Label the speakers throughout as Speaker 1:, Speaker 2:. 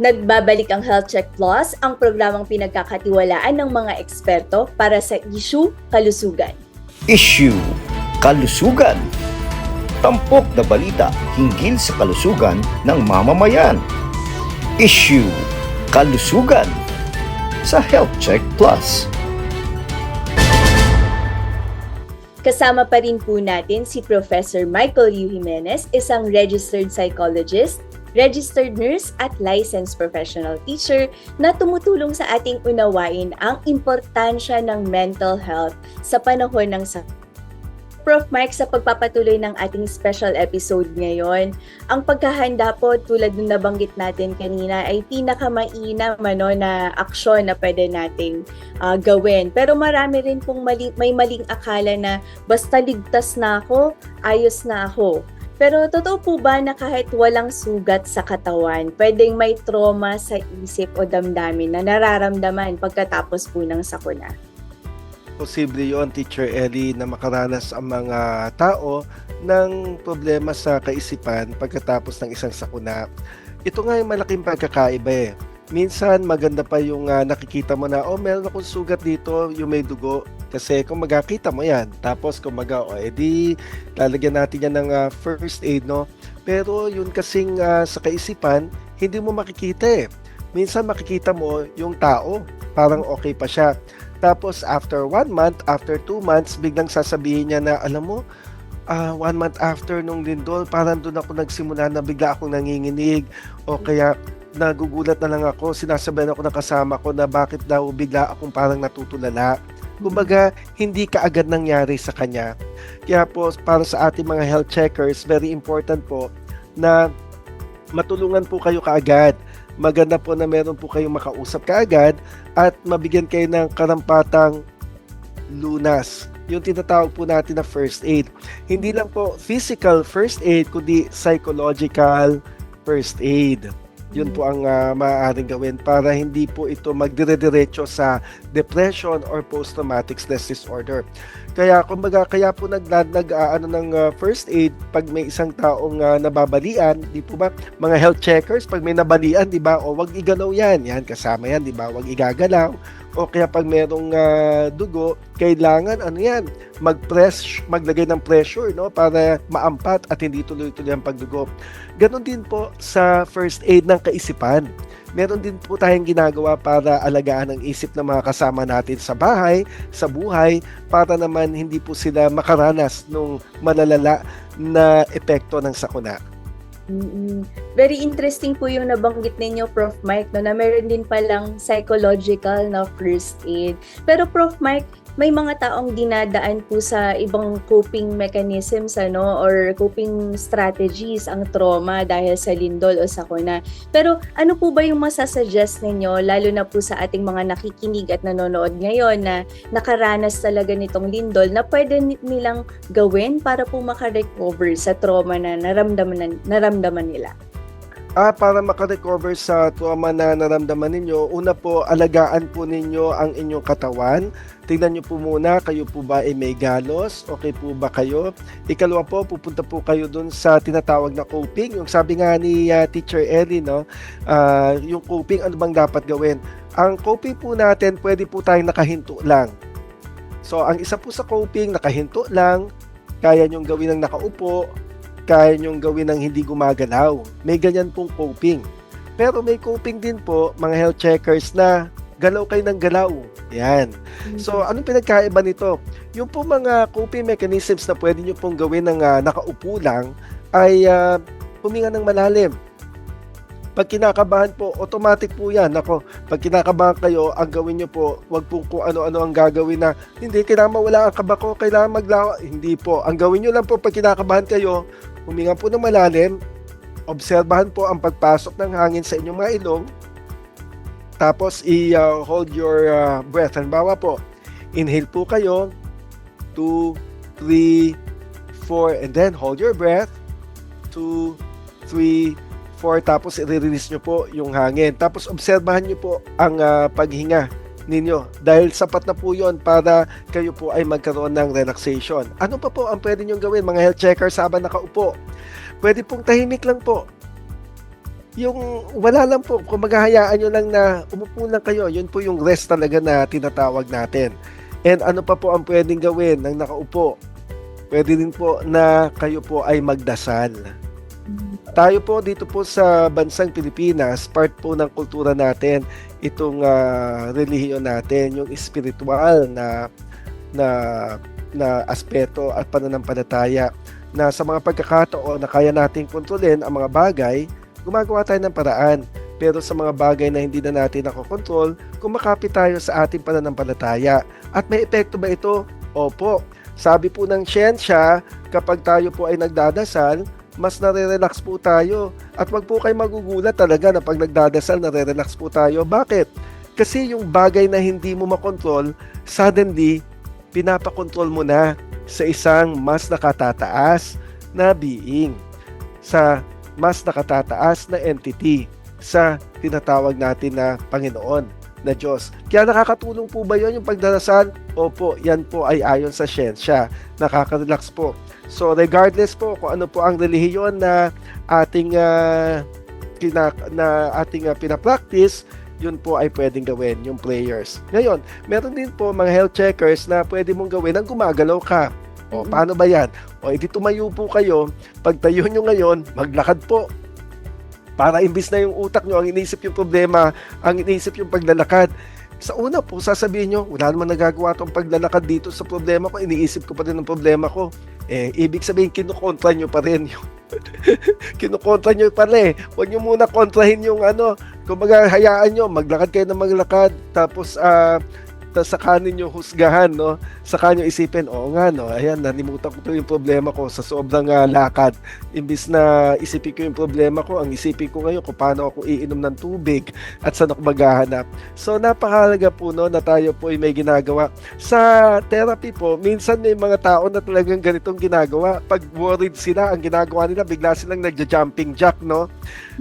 Speaker 1: Nagbabalik ang Health Check Plus, ang programang pinagkakatiwalaan ng mga eksperto para sa issue kalusugan.
Speaker 2: Issue Kalusugan Tampok na balita hinggil sa kalusugan ng mamamayan. Issue Kalusugan sa Health Check Plus.
Speaker 1: Kasama pa rin po natin si Professor Michael U. Jimenez, isang registered psychologist, registered nurse at licensed professional teacher na tumutulong sa ating unawain ang importansya ng mental health sa panahon ng sakit. Prof. Mike, sa pagpapatuloy ng ating special episode ngayon, ang pagkahanda po tulad ng nabanggit natin kanina ay pinakamainam ano, na aksyon na pwede nating ah, gawin. Pero marami rin pong mali, may maling akala na basta ligtas na ako, ayos na ako. Pero totoo po ba na kahit walang sugat sa katawan, pwedeng may trauma sa isip o damdamin na nararamdaman pagkatapos po ng sakuna?
Speaker 3: posible yon Teacher Ellie, na makaranas ang mga tao ng problema sa kaisipan pagkatapos ng isang sakuna. Ito nga yung malaking pagkakaiba eh. Minsan maganda pa yung ah, nakikita mo na, oh meron akong sugat dito, yung may dugo. Kasi kung magkakita mo yan, tapos kung maga, oh, edi lalagyan natin yan ng ah, first aid, no? Pero yun kasing ah, sa kaisipan, hindi mo makikita eh. Minsan makikita mo yung tao, parang okay pa siya. Tapos after one month, after two months, biglang sasabihin niya na, alam mo, ah, one month after nung lindol, parang doon ako nagsimula na bigla akong nanginginig o kaya nagugulat na lang ako, sinasabihan ako ng kasama ko na bakit daw bigla akong parang natutulala. Kumbaga, hindi kaagad nangyari sa kanya. Kaya po, para sa ating mga health checkers, very important po na matulungan po kayo kaagad. Maganda po na meron po kayong makausap kaagad at mabigyan kayo ng karampatang lunas. Yung tinatawag po natin na first aid. Hindi lang po physical first aid, kundi psychological first aid. Yun po ang ah, maaaring gawin para hindi po ito magdire-diretso sa depression or post-traumatic stress disorder. Kaya kumbaga kaya po nag nag ah, ano ng ah, first aid pag may isang taong ah, nababalian, di po ba? Mga health checkers pag may nabalian, di ba? O wag igalaw 'yan. Yan kasama 'yan, di ba? Wag igagalaw. O kaya pag merong ah, dugo, kailangan ano 'yan? Mag-press, maglagay ng pressure, no, para maampat at hindi tuloy-tuloy ang pagdugo. Ganon din po sa first aid ng kaisipan. Meron din po tayong ginagawa para alagaan ang isip ng mga kasama natin sa bahay, sa buhay, para naman hindi po sila makaranas ng malalala na epekto ng sakuna.
Speaker 1: Very interesting po yung nabanggit ninyo, Prof. Mike, no, na meron din palang psychological na first aid. Pero Prof. Mike, may mga taong dinadaan po sa ibang coping mechanisms ano or coping strategies ang trauma dahil sa lindol o sakuna. Pero ano po ba yung masasuggest ninyo lalo na po sa ating mga nakikinig at nanonood ngayon na nakaranas talaga nitong lindol na pwede ni- nilang gawin para po makarecover sa trauma na naramdaman, naramdaman nila?
Speaker 3: Ah, para makarecover sa trauma na naramdaman ninyo, una po, alagaan po ninyo ang inyong katawan. Tingnan nyo po muna, kayo po ba ay may galos? Okay po ba kayo? Ikalawa po, pupunta po kayo dun sa tinatawag na coping. Yung sabi nga ni ah, Teacher Ellie, no? Ah, yung coping, ano bang dapat gawin? Ang coping po natin, pwede po tayong nakahinto lang. So, ang isa po sa coping, nakahinto lang, kaya nyong gawin ng nakaupo, kaya nyong gawin ng hindi gumagalaw. May ganyan pong coping. Pero may coping din po, mga health checkers na galaw kayo ng galaw. Yan. So, anong pinagkaiba nito? Yung po mga coping mechanisms na pwede nyo pong gawin ng ah, nakaupo lang ay ah, huminga ng malalim. Pag kinakabahan po, automatic po yan. Ako, pag kinakabahan kayo, ang gawin nyo po, wag po kung ano-ano ang gagawin na, hindi, kailangan mawala ang kaba ko, kailangan maglawa. Hindi po. Ang gawin nyo lang po pag kinakabahan kayo, huminga po ng malalim, obserbahan po ang pagpasok ng hangin sa inyong mga ilong, tapos i-hold your uh, breath. Halimbawa po, inhale po kayo, 2, 3, 4, and then hold your breath, 2, 3, 4, tapos i-release nyo po yung hangin. Tapos obserbahan nyo po ang ah, paghinga ninyo dahil sapat na po yon para kayo po ay magkaroon ng relaxation. Ano pa po ang pwede nyo gawin mga health checkers habang nakaupo? Pwede pong tahimik lang po. yung wala lang po, kung maghahayaan nyo lang na umupo lang kayo, yun po yung rest talaga na tinatawag natin. And ano pa po ang pwedeng gawin ng nakaupo? Pwede din po na kayo po ay magdasal. Tayo po dito po sa bansang Pilipinas, part po ng kultura natin itong ah, relihiyon natin, yung spiritual na na na aspeto at pananampalataya na sa mga pagkakataon na kaya nating kontrolin ang mga bagay, gumagawa tayo ng paraan. Pero sa mga bagay na hindi na natin nakokontrol, kumakapit tayo sa ating pananampalataya. At may epekto ba ito? Opo. Sabi po ng siyensya, kapag tayo po ay nagdadasal, mas nare-relax po tayo. At wag po kayo magugulat talaga na pag nagdadasal, nare-relax po tayo. Bakit? Kasi yung bagay na hindi mo makontrol, suddenly, pinapakontrol mo na sa isang mas nakatataas na being, sa mas nakatataas na entity, sa tinatawag natin na Panginoon na Diyos. Kaya nakakatulong po ba yon yung pagdarasal? Opo, yan po ay ayon sa siyensya. Nakaka-relax po. So regardless po kung ano po ang relihiyon na ating ah, kina, na ating ah, pinapractice, yun po ay pwedeng gawin, yung prayers. Ngayon, meron din po mga health checkers na pwede mong gawin ang gumagalaw ka. O,
Speaker 1: Mhm.
Speaker 3: paano ba yan? O, edi tumayo po kayo. Pag tayo nyo ngayon, maglakad po. Para imbis na yung utak nyo, ang iniisip yung problema, ang iniisip yung paglalakad. Sa una po, sasabihin nyo, wala naman nagagawa tong paglalakad dito sa problema ko, iniisip ko pa rin ang problema ko. Eh, ibig sabihin, kinukontra nyo pa rin yung kinukontra nyo pala eh. Huwag nyo muna kontrahin yung ano, kung hayaan nyo, maglakad kayo na maglakad, tapos ah, ta sa kanin nyo husgahan, no? Sa kanyo isipin, oo nga, no? Ayan, nalimutan ko to yung problema ko sa sobrang ah, lakad. Imbis na isipin ko yung problema ko, ang isipin ko ngayon kung paano ako iinom ng tubig at saan ako maghahanap. So, napakahalaga po, no, na tayo po ay may ginagawa. Sa therapy po, minsan may mga tao na talagang ganitong ginagawa. Pag worried sila, ang ginagawa nila, bigla silang nagja-jumping jack, no?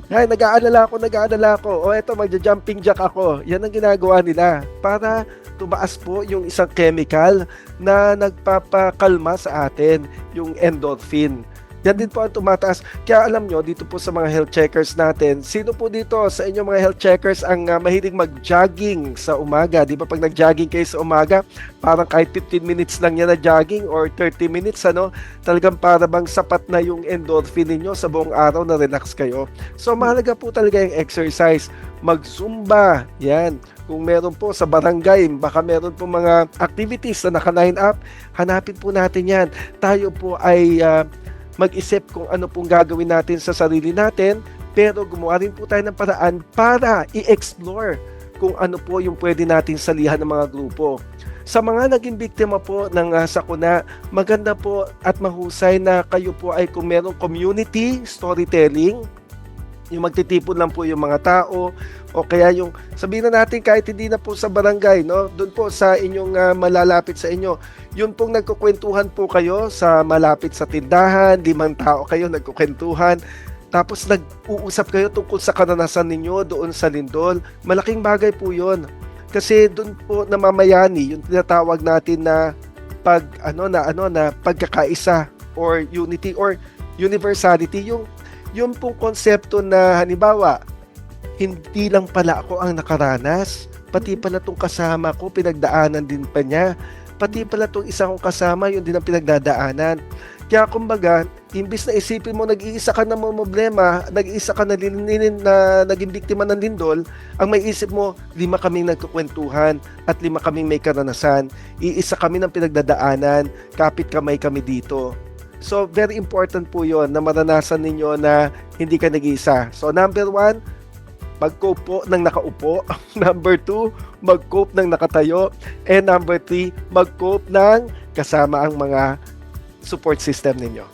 Speaker 3: Ay, nag-aalala ako, nag-aalala ako. O eto, magja-jumping jack ako. Yan ang ginagawa nila para tumaas po yung isang chemical na nagpapakalma sa atin, yung endorphin. Yan din po ang tumataas. Kaya alam nyo, dito po sa mga health checkers natin, sino po dito sa inyong mga health checkers ang uh, mahilig mag-jogging sa umaga? Di ba pag nag-jogging kayo sa umaga, parang kahit 15 minutes lang yan na jogging or 30 minutes, ano, talagang para bang sapat na yung endorphin ninyo sa buong araw na relax kayo. So mahalaga po talaga yung exercise. Mag-zumba, yan. Kung meron po sa barangay, baka meron po mga activities na naka-line up, hanapin po natin yan. Tayo po ay ah, mag-isip kung ano pong gagawin natin sa sarili natin, pero gumawa rin po tayo ng paraan para i-explore kung ano po yung pwede natin salihan ng mga grupo. Sa mga naging biktima po ng uh, sakuna, maganda po at mahusay na kayo po ay kung merong community storytelling, yung magtitipon lang po yung mga tao o kaya yung sabihin na natin kahit hindi na po sa barangay no? Doon po sa inyong ah, malalapit sa inyo. Yun pong nagkukwentuhan po kayo sa malapit sa tindahan limang tao kayo nagkukwentuhan. Tapos nag-uusap kayo tungkol sa karanasan ninyo doon sa lindol. Malaking bagay po yun. Kasi doon po namamayani yung tinatawag natin na pag ano na ano na pagkakaisa or unity or universality. Yung yung pong konsepto na halimbawa, hindi lang pala ako ang nakaranas, pati pala tong kasama ko, pinagdaanan din pa niya, pati pala tong isa kong kasama, yun din ang pinagdadaanan. Kaya kumbaga, imbis na isipin mo nag-iisa ka na mga problema, nag-iisa ka na, linin, na naging biktima ng lindol, ang may isip mo, lima kaming nagkukwentuhan at lima kaming may karanasan. Iisa kami ng pinagdadaanan, kapit kamay kami dito. So, very important po yon na maranasan ninyo na hindi ka nag-iisa. So, number one, mag-cope po ng nakaupo. number two, mag-cope ng nakatayo. And number three, mag-cope ng kasama ang mga support system ninyo.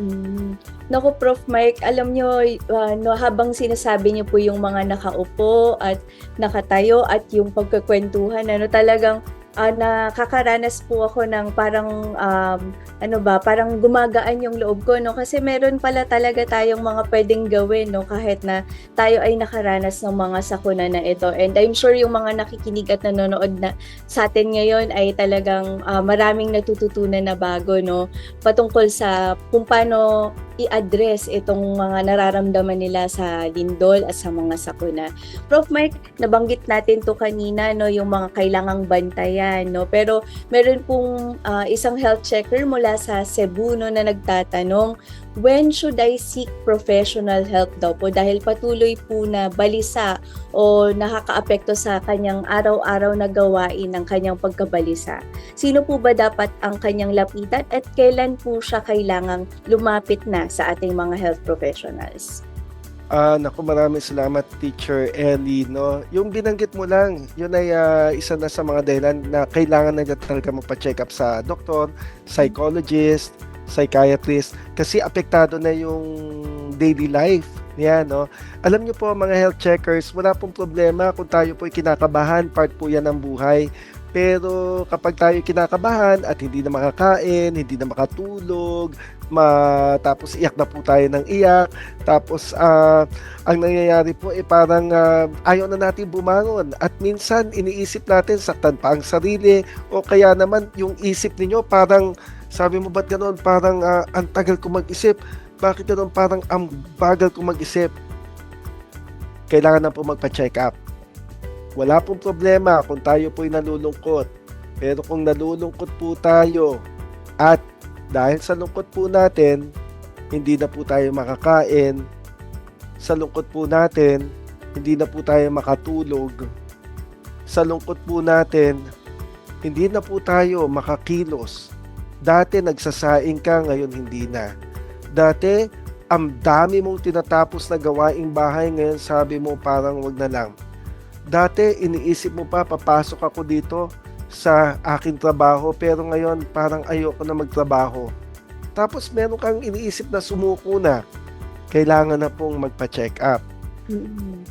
Speaker 1: Mm. Naku, Prof. Mike, alam nyo, uh, no, habang sinasabi niyo po yung mga nakaupo at nakatayo at yung pagkakwentuhan, ano talagang ah, nakakaranas po ako ng parang um, ano ba, parang gumagaan yung loob ko no? Kasi meron pala talaga tayong mga pwedeng gawin no? Kahit na tayo ay nakaranas ng mga sakuna na ito. And I'm sure yung mga nakikinig at nanonood na sa atin ngayon ay talagang ah, maraming natututunan na bago no? Patungkol sa kung paano i-address itong mga nararamdaman nila sa lindol at sa mga sakuna. Prof. Mike, nabanggit natin to kanina, no, yung mga kailangang bantayan, no? Pero meron pong ah, isang health checker mula sa Cebu no, na nagtatanong, when should I seek professional help daw po dahil patuloy po na balisa o nakakaapekto sa kanyang araw-araw na gawain ng kanyang pagkabalisa. Sino po ba dapat ang kanyang lapitan at kailan po siya kailangang lumapit na sa ating mga health professionals?
Speaker 3: Ah, naku, maraming salamat Teacher Ellie, no. Yung binanggit mo lang, yun ay ah, isa na sa mga dahilan na kailangan na talaga magpa-check up sa doktor, psychologist, psychiatrist kasi apektado na yung daily life niya, no. Alam niyo po mga health checkers, wala pong problema kung tayo po kinakabahan, part po 'yan ng buhay. Pero kapag tayo kinakabahan at hindi na makakain, hindi na makatulog, ma tapos iyak na po tayo ng iyak, tapos ah, ang nangyayari po eh parang ah, ayaw na natin bumangon at minsan iniisip natin saktan pa ang sarili o kaya naman yung isip ninyo parang sabi mo ba't ganoon? Parang ah, ang tagal ko mag-isip. Bakit ganoon? Parang ang bagal ko mag-isip. Kailangan na po magpa-check up. Wala pong problema kung tayo po'y nalulungkot. Pero kung nalulungkot po tayo at dahil sa lungkot po natin hindi na po tayo makakain. Sa lungkot po natin hindi na po tayo makatulog. Sa lungkot po natin hindi na po tayo makakilos dati nagsasaing ka ngayon hindi na. Dati ang dami mong tinatapos na gawaing bahay ngayon sabi mo parang wag na lang. Dati iniisip mo pa papasok ako dito sa aking trabaho pero ngayon parang ayoko na magtrabaho. Tapos meron kang iniisip na sumuko na. Kailangan na pong magpa-check up.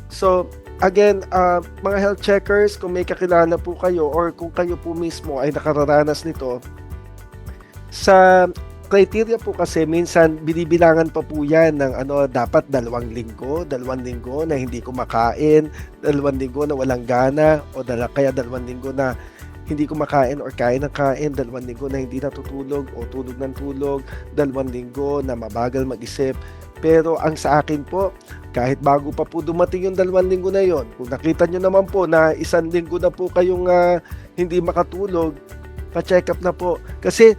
Speaker 3: So, again, uh, mga health checkers, kung may kakilala po kayo or kung kayo po mismo ay nakararanas nito, sa criteria po kasi minsan binibilangan pa po yan ng ano dapat dalawang linggo, dalawang linggo na hindi kumakain, dalawang linggo na walang gana o dala, kaya dalawang linggo na hindi kumakain or kain ng kain, dalawang linggo na hindi natutulog o tulog ng tulog, dalawang linggo na mabagal mag-isip. Pero ang sa akin po, kahit bago pa po dumating yung dalawang linggo na yon, kung nakita nyo naman po na isang linggo na po kayong ah, hindi makatulog, pa-check up na po. Kasi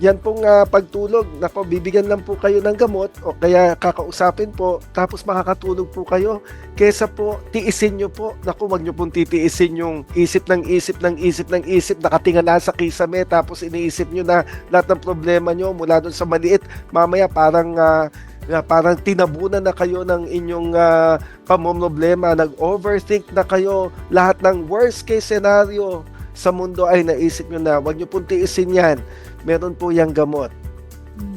Speaker 3: yan pong ah, pagtulog, nako, bibigyan lang po kayo ng gamot o kaya kakausapin po, tapos makakatulog po kayo. Kesa po, tiisin nyo po. Naku, wag nyo pong titiisin yung isip ng isip ng isip ng isip, nakatingala sa kisame, tapos iniisip nyo na lahat ng problema nyo mula doon sa maliit, mamaya parang na parang tinabunan na kayo ng inyong uh, pamomroblema, nag-overthink na kayo, lahat ng worst case scenario sa mundo ay naisip nyo na, wag nyo pong tiisin yan. Meron po yung gamot.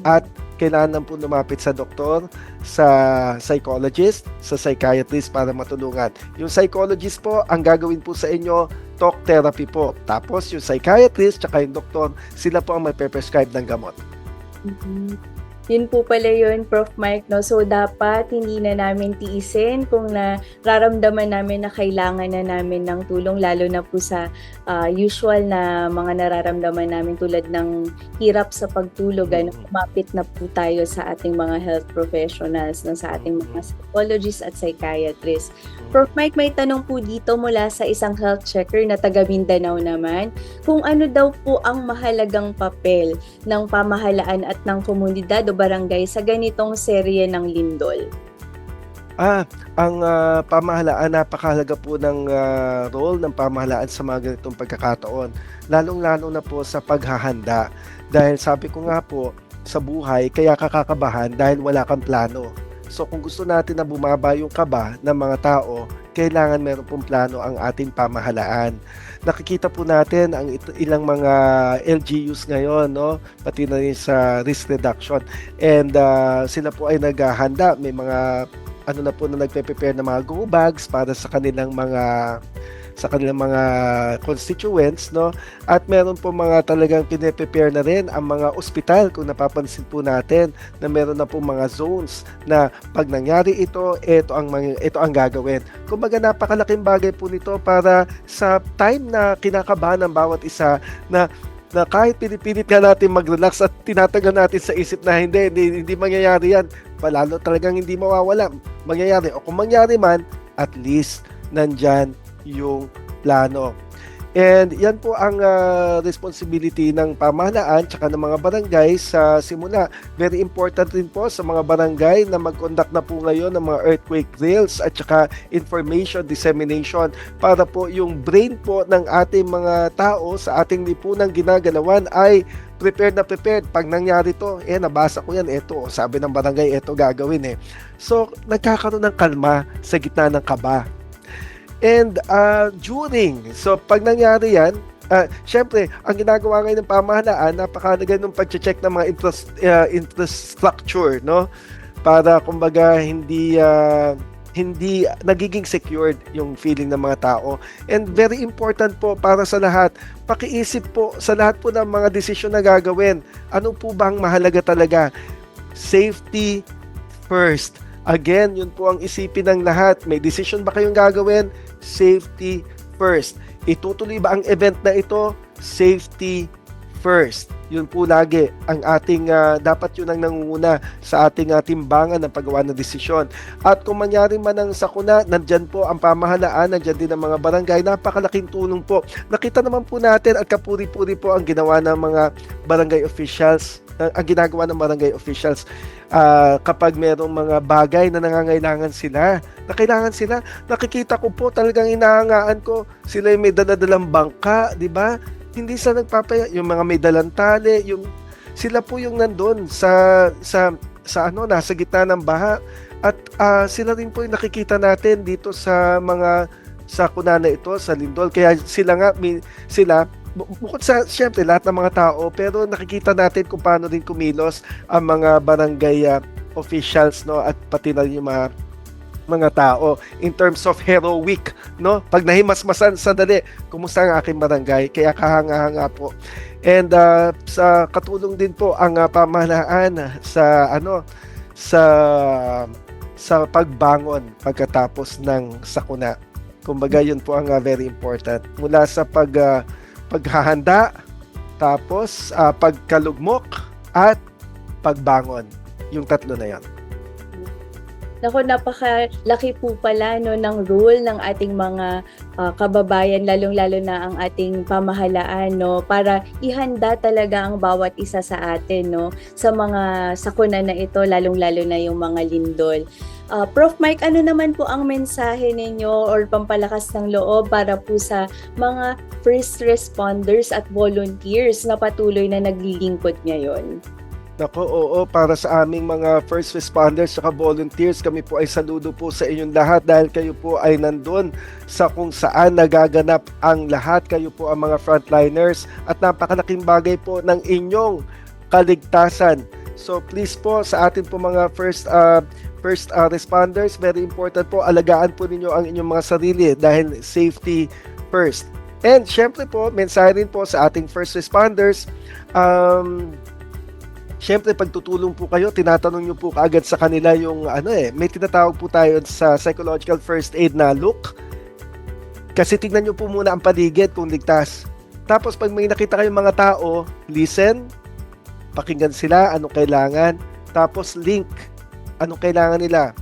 Speaker 3: At kailangan po lumapit sa doktor, sa psychologist, sa psychiatrist para matulungan. Yung psychologist po, ang gagawin po sa inyo, talk therapy po. Tapos yung psychiatrist, tsaka yung doktor, sila po ang may prescribe ng gamot.
Speaker 1: Mhm. Yun po pala yun, Prof. Mike, no? So, dapat hindi na namin tiisin kung nararamdaman namin na kailangan na namin ng tulong, lalo na po sa ah, usual na mga nararamdaman namin tulad ng hirap sa pagtulog. Ano,
Speaker 3: Mhm.
Speaker 1: kumapit na po tayo sa ating mga health professionals, no? sa ating mga psychologists at psychiatrists. Prof. Mike, may tanong po dito mula sa isang health checker na taga Mindanao naman, kung ano daw po ang mahalagang papel ng pamahalaan at ng komunidad barangay sa ganitong serye ng lindol.
Speaker 3: Ah, ang ah, pamahalaan, napakahalaga po ng ah, role ng pamahalaan sa mga ganitong pagkakataon. Lalong-lalo na po sa paghahanda. Dahil sabi ko nga po, sa buhay, kaya kakakabahan dahil wala kang plano. So kung gusto natin na bumaba yung kaba ng mga tao, kailangan meron pong plano ang ating pamahalaan. Nakikita po natin ang ilang mga LGUs ngayon, no? pati na rin sa risk reduction. And ah, sila po ay naghahanda. May mga ano na po na nagpe-prepare ng mga go bags para sa kanilang mga sa kanilang mga constituents no at meron po mga talagang pine-prepare na rin ang mga ospital kung napapansin po natin na meron na po mga zones na pag nangyari ito ito ang ito ang gagawin kumbaga napakalaking bagay po nito para sa time na kinakabahan ng bawat isa na na kahit pinipilit ka natin mag-relax at tinatagal natin sa isip na hindi, hindi, hindi mangyayari yan, palalo talagang hindi mawawala. Mangyayari. O kung mangyari man, at least nandyan yung plano. And yan po ang ah, responsibility ng pamahalaan tsaka ng mga barangay sa simula. Very important rin po sa mga barangay na mag-conduct na po ngayon ng mga earthquake drills at tsaka information dissemination para po yung brain po ng ating mga tao sa ating lipunang ginagalawan ay prepared na prepared. Pag nangyari to, eh nabasa ko yan, eto, sabi ng barangay, eto gagawin eh. So, nagkakaroon ng kalma sa gitna ng kaba. And uh, during, so pag nangyari yan, uh, syempre, ang ginagawa ngayon ng pamahalaan, napakalaga ng pag-check ng mga infras- uh, infrastructure, no? Para kumbaga hindi uh, hindi nagiging secured yung feeling ng mga tao. And very important po para sa lahat, pakiisip po sa lahat po ng mga desisyon na gagawin. Ano po ba ang mahalaga talaga? Safety first. Again, yun po ang isipin ng lahat. May decision ba kayong gagawin? Safety first. Itutuloy ba ang event na ito? Safety first. Yun po lagi ang ating ah, dapat yun ang nangunguna sa ating uh, timbangan ng paggawa ng desisyon. At kung mangyari man ang sakuna, nandyan po ang pamahalaan, nandyan din ang mga barangay, napakalaking tulong po. Nakita naman po natin at kapuri-puri po ang ginawa ng mga barangay officials, ang ang ginagawa ng barangay officials ah, kapag merong mga bagay na nangangailangan sila, na kailangan sila, nakikita ko po talagang inahangaan ko, sila yung may daladalang bangka, di ba? Hindi sa nagpapaya, yung mga may dalang tali, yung sila po yung nandun sa sa sa ano nasa gitna ng baha at ah, sila rin po yung nakikita natin dito sa mga sakuna na ito sa Lindol kaya sila nga sila bukod sa syempre lahat ng mga tao pero nakikita natin kung paano din kumilos ang mga barangay ah, officials no at pati na yung mga mga tao in terms of heroic no? Pag nahimasmasan sandali kumusta ang aking barangay? Kaya kahanga-hanga po. And ah, sa katulong din po ang ah, pamahalaan sa ano sa sa pagbangon pagkatapos ng sakuna. Kumbaga yun po ang ah, very important. Mula sa pag ah, paghahanda tapos ah, pagkalugmok at pagbangon yung tatlo na yan
Speaker 1: Naku, napakalaki po pala no, ng role ng ating mga ah, kababayan, lalong-lalo na ang ating pamahalaan, no, para ihanda talaga ang bawat isa sa atin, no, sa mga sakuna na ito, lalong-lalo na yung mga lindol. Ah, Prof. Mike, ano naman po ang mensahe ninyo or pampalakas ng loob para po sa mga first responders at volunteers na patuloy na naglilingkod ngayon?
Speaker 3: Nako, oo, para sa aming mga first responders at volunteers, kami po ay saludo po sa inyong lahat dahil kayo po ay nandun sa kung saan nagaganap ang lahat. Kayo po ang mga frontliners at napakalaking bagay po ng inyong kaligtasan. So please po sa atin po mga first uh, first uh, responders, very important po alagaan po ninyo ang inyong mga sarili dahil safety first. And syempre po, mensahe rin po sa ating first responders, um, Siyempre, pagtutulong po kayo, tinatanong nyo po kaagad sa kanila yung ano eh, may tinatawag po tayo sa psychological first aid na look. Kasi tignan nyo po muna ang paligid kung ligtas. Tapos pag may nakita kayong mga tao, listen, pakinggan sila, anong kailangan. Tapos link, anong kailangan nila.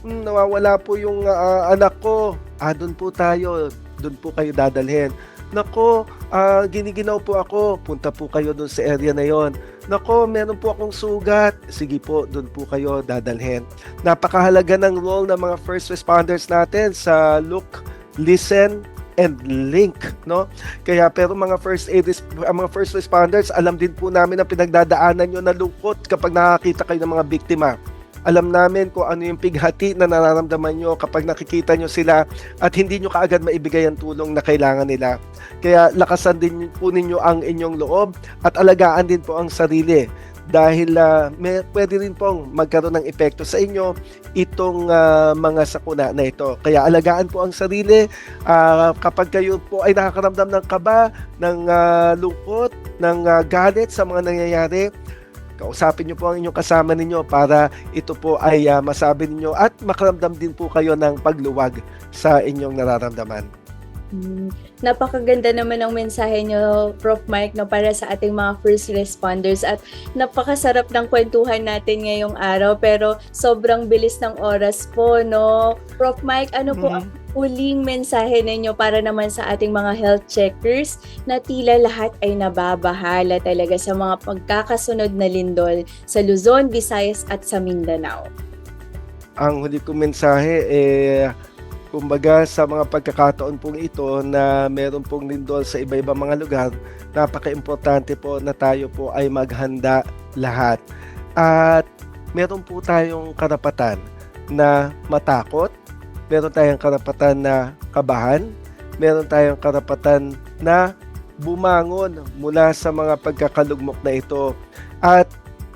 Speaker 3: Hmm, nawawala po yung ah, anak ko. Ah, doon po tayo. Doon po kayo dadalhin. Nako, ah, giniginaw po ako. Punta po kayo doon sa area na yon. Nako, meron po akong sugat. Sige po, doon po kayo dadalhin. Napakahalaga ng role ng mga first responders natin sa look, listen, and link, no? Kaya pero mga first aid mga first responders, alam din po namin ang pinagdadaanan nyo na lungkot kapag nakakita kayo ng mga biktima. Alam namin kung ano yung pighati na nararamdaman nyo kapag nakikita nyo sila at hindi nyo kaagad maibigay ang tulong na kailangan nila. Kaya lakasan din po ninyo ang inyong loob at alagaan din po ang sarili dahil ah, may, pwede rin pong magkaroon ng epekto sa inyo itong ah, mga sakuna na ito. Kaya alagaan po ang sarili ah, kapag kayo po ay nakakaramdam ng kaba, ng ah, lungkot, ng ah, galit sa mga nangyayari, kausapin niyo po ang inyong kasama ninyo para ito po ay ah, masabi ninyo at makaramdam din po kayo ng pagluwag sa inyong nararamdaman.
Speaker 1: Mm, Napakaganda naman ng mensahe nyo, Prof. Mike, no, para sa ating mga first responders at napakasarap ng kwentuhan natin ngayong araw pero sobrang bilis ng oras po, no? Prof. Mike, ano po
Speaker 3: Mhm.
Speaker 1: ang uling mensahe ninyo para naman sa ating mga health checkers na tila lahat ay nababahala talaga sa mga pagkakasunod na lindol sa Luzon, Visayas at sa Mindanao?
Speaker 3: Ang huli kong mensahe eh kumbaga sa mga pagkakataon pong ito na meron pong lindol sa iba-ibang mga lugar, napaka-importante po na tayo po ay maghanda lahat. At meron po tayong karapatan na matakot, meron tayong karapatan na kabahan, meron tayong karapatan na bumangon mula sa mga pagkakalugmok na ito. At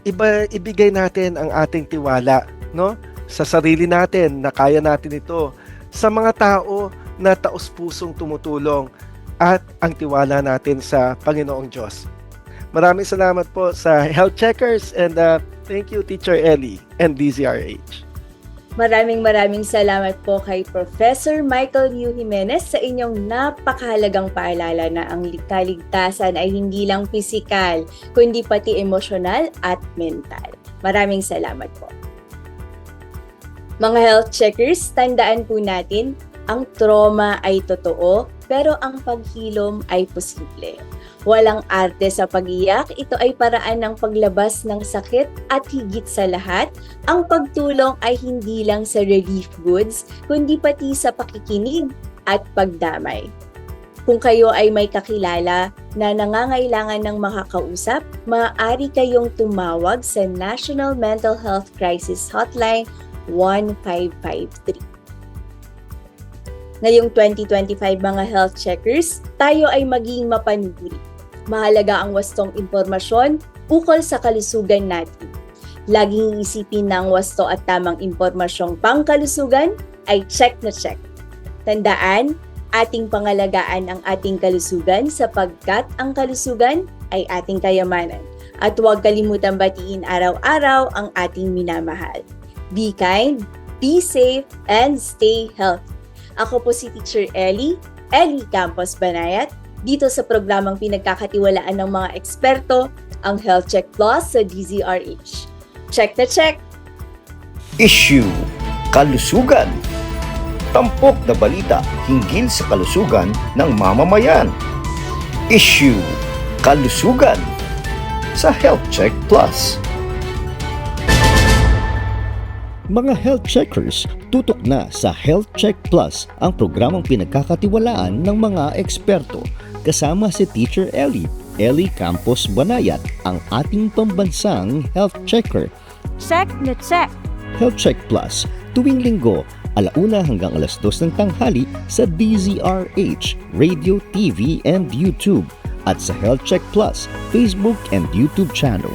Speaker 3: iba ibigay natin ang ating tiwala, no? Sa sarili natin na kaya natin ito sa mga tao na taos-pusong tumutulong at ang tiwala natin sa Panginoong Diyos. Maraming salamat po sa Health Checkers and uh, thank you Teacher Ellie and DZRH.
Speaker 1: Maraming maraming salamat po kay Professor Michael U. Jimenez sa inyong napakahalagang paalala na ang kaligtasan ay hindi lang pisikal, kundi pati emosyonal at mental. Maraming salamat po. Mga health checkers, tandaan po natin, ang trauma ay totoo, pero ang paghilom ay posible. Walang arte sa pag-iyak, ito ay paraan ng paglabas ng sakit at higit sa lahat, ang pagtulong ay hindi lang sa relief goods, kundi pati sa pakikinig at pagdamay. Kung kayo ay may kakilala na nangangailangan ng makakausap, maaari kayong tumawag sa National Mental Health Crisis Hotline 1553. Ngayong 2025 mga health checkers, tayo ay maging mapanuri. Mahalaga ang wastong impormasyon ukol sa kalusugan natin. Laging isipin na ang wasto at tamang impormasyong pangkalusugan ay check na check. Tandaan, ating pangalagaan ang ating kalusugan sapagkat ang kalusugan ay ating kayamanan. At huwag kalimutan batiin araw-araw ang ating minamahal. Be kind, be safe, and stay healthy. Ako po si Teacher Ellie, Ellie Campos Banayat, dito sa programang pinagkakatiwalaan ng mga eksperto, ang Health Check Plus sa DZRH. Check na check!
Speaker 2: Issue Kalusugan Tampok na balita hinggil sa kalusugan ng mamamayan. Issue Kalusugan sa Health Check Plus.
Speaker 4: Mga health checkers, tutok na sa Health Check Plus ang programang pinagkakatiwalaan ng mga eksperto kasama si Teacher Ellie, Ellie Campos Banayat, ang ating pambansang health checker.
Speaker 5: Check na check.
Speaker 4: Health Check Plus, tuwing linggo, alauna hanggang alas dos ng tanghali sa DZRH, Radio, TV, and YouTube at sa Health Check Plus, Facebook and YouTube channel.